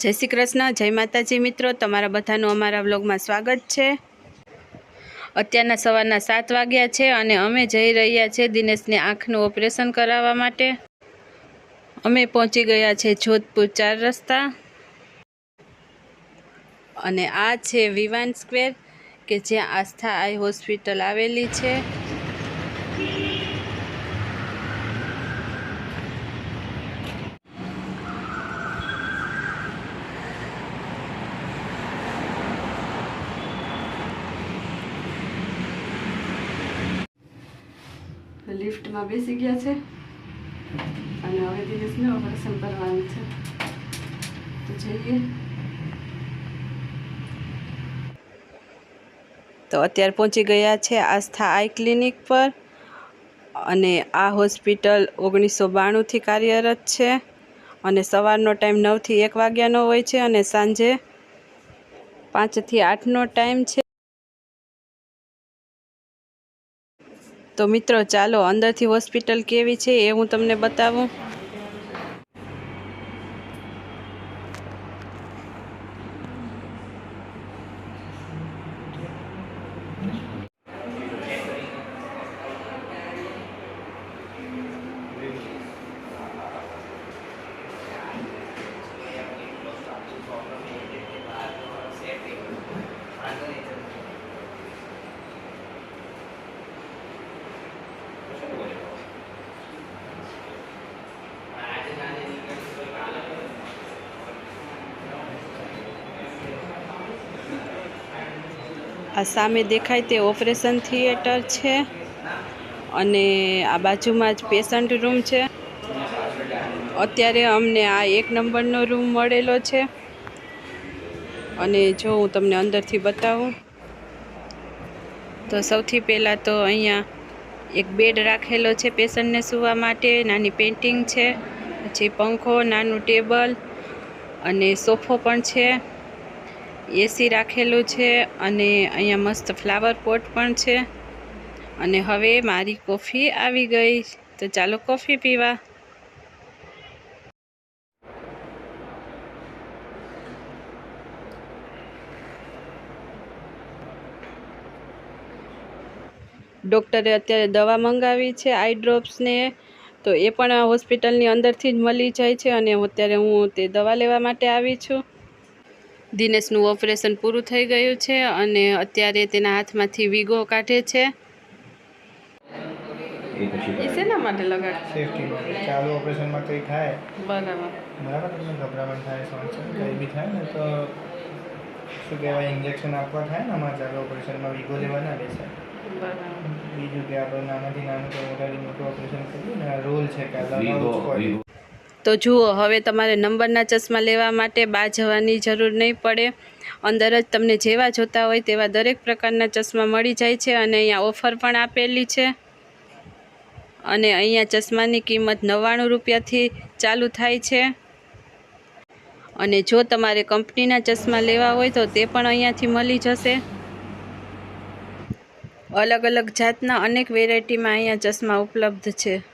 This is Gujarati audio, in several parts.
જય શ્રી કૃષ્ણ, જય માતાજી મિત્રો, તમારા બધાનું અમારા વ્લોગમાં સ્વાગત છે. અત્યારના સવારના સાત વાગ્યા છે અને અમે જઈ રહ્યા છીએ દિનેશને આંખનું ઓપરેશન કરાવવા માટે. અમે પહોંચી ગયા છે જોધપુર ચાર રસ્તા. અને આ છે વિવાન સ્ક્વેર, કે જ્યાં આસ્થા આઈ હોસ્પિટલ આવેલી છે. લિફ્ટમાં બેસી ગયા છે. અને હવે દિનેશને ઓપરેશન કરવાનું છે. તો જઈએ. તો અત્યારે પહોંચી ગયા છે આસ્થા આઈ ક્લિનિક પર. અને આ હોસ્પિટલ ઓગણીસો બાણુંથી કાર્યરત છે. અને સવારનો ટાઈમ નવથી એક વાગ્યાનો હોય છે અને સાંજે પાંચથી આઠનો ટાઈમ છે. તો મિત્રો ચાલો અંદરથી હોસ્પિટલ કેવી છે એ હું તમને બતાવું. આ સામે દેખાય તે ઓપરેશન થિયેટર છે અને આ બાજુમાં જ પેશન્ટ રૂમ છે. અત્યારે અમને આ એક નંબરનો રૂમ મળેલો છે. અને જો હું તમને અંદરથી બતાવું, તો સૌથી પહેલાં તો અહીંયા એક બેડ રાખેલો છે પેશન્ટને સૂવા માટે, નાની પેઇન્ટિંગ છે, પછી પંખો, નાનું ટેબલ અને સોફો પણ છે. એસી રાખેલું છે અને અહીંયા મસ્ત ફ્લાવર પોટ પણ છે. અને હવે મારી કોફી આવી ગઈ. તો ચાલો કોફી પીવા. ડૉક્ટરે અત્યારે દવા મંગાવી છે આઈ ડ્રોપ્સને તો એ પણ હોસ્પિટલની અંદરથી જ મળી જાય છે અને અત્યારે હું તે દવા લેવા માટે આવી છું. દિનેશનું ઓપરેશન પૂરું થઈ ગયું છે અને અત્યારે તેના હાથમાંથી વીગો કાઢે છે. એ શેના માટે લગાડ? સેફટી ચાલુ ઓપરેશનમાં કંઈ થાય? બરાબર. બરાબર તમને ગભરામણ થાય કંઈ બી થાય ને તો શું કહેવાય ઇન્જેક્શન આપવા થાય ને અમારે ચાલુ ઓપરેશનમાં વીગો લેવા ના બેસે બીજું કે આપણે નાનાથી નાનું કે મોટાથી મોટું ઓપરેશન કરીએ ને રોલ છે કે તો જુઓ, હવે તમારે નંબરના ચશ્મા લેવા માટે બહાર જવાની જરૂર નહીં પડે. અંદર જ તમને જેવા જોતા હોય તેવા દરેક પ્રકારના ચશ્મા મળી જાય છે અને અહીંયા ઓફર પણ આપેલી છે. અને અહીંયા ચશ્માની કિંમત નવ્વાણું રૂપિયાથી ચાલુ થાય છે. અને જો તમારે કંપનીના ચશ્મા લેવા હોય તો તે પણ અહીંયાથી મળી જશે. અલગ અલગ જાતના અનેક વેરાયટીમાં અહીંયા ચશ્મા ઉપલબ્ધ છે.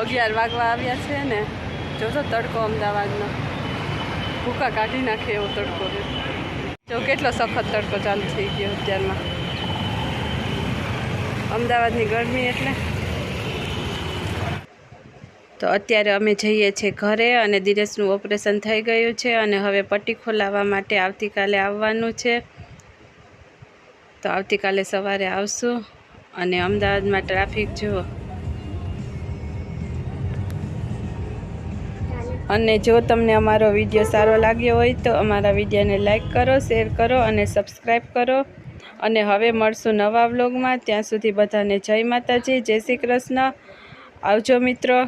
અગિયાર વાગવા આવ્યા છે ને જોજો તડકો અમદાવાદનો. ભૂકા કાઢી નાખે એવો તડકો જો કેટલો સખત તડકો ચાલુ થઈ ગયો અત્યારમાં. અમદાવાદની ગરમી એટલે. તો અત્યારે અમે જઈએ છીએ ઘરે અને દિનેશનું ઓપરેશન થઈ ગયું છે અને હવે પટ્ટી ખોલાવવા માટે આવતીકાલે આવવાનું છે. તો આવતીકાલે સવારે આવશું અને અમદાવાદમાં ટ્રાફિક જુઓ. અને જો તમને અમારો વીડિયો સારો લાગ્યો હોય તો અમારા વિડીયોને લાઇક કરો, શેર કરો અને સબસ્ક્રાઈબ કરો. અને હવે મળશું નવા વ્લોગમાં. ત્યાં સુધી બધાને જય માતાજી, જય શ્રી કૃષ્ણ. આવજો મિત્રો.